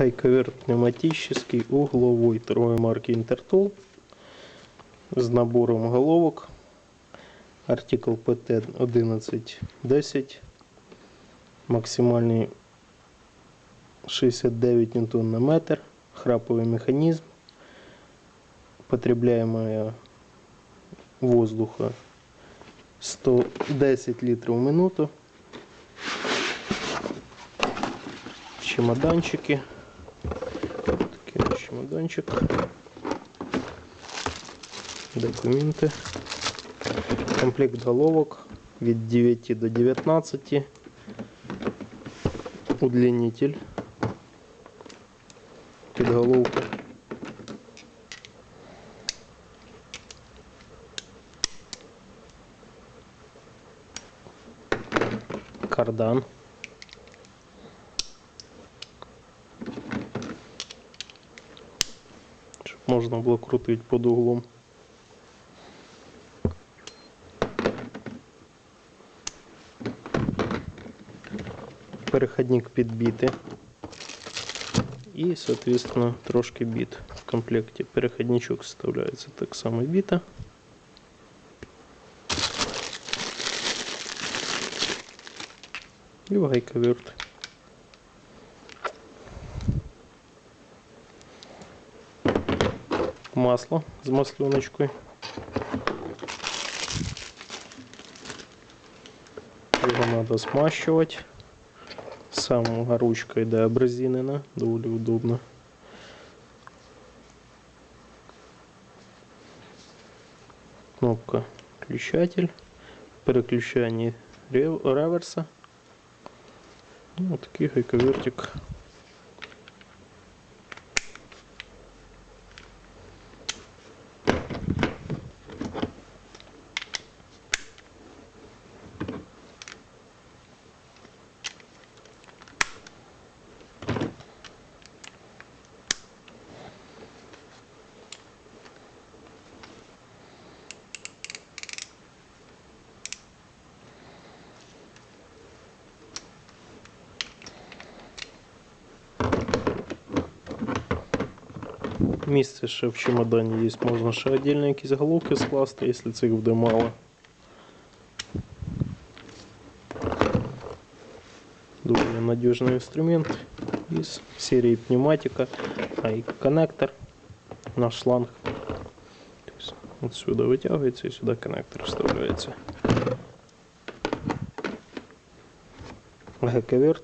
Гайковерт пневматический угловой торговой марки Интертол с набором головок. Артикл ПТ 1110. Максимальный 69 ньютон на метр. Храповый механизм. Потребляемая воздуха 110 литров в минуту. Чемоданчики. Чемоданчик. Документы. Комплект головок від 9 до 19. Удлинитель. Підголовка. Кардан. Щоб можна було крутити під углом. Переходник під біти. І, соответственно, трошки біт в комплекті. Переходничок вставляється так само біта. І гайковерт. Масло з масленочкою. Його треба смащувати. Сама ручка йде обрезинена, доволі удобно. Кнопка включатель, переключання рев- реверса. Ну, такий гайковертик. Місце ще в чемодані є, можна ще отдельно якісь головки скласти, якщо цих буде мало. Доволі надіжний інструмент із серії пневматика, а і коннектор на шланг. Тобто, от сюди витягується і сюди коннектор вставляється. Гековерт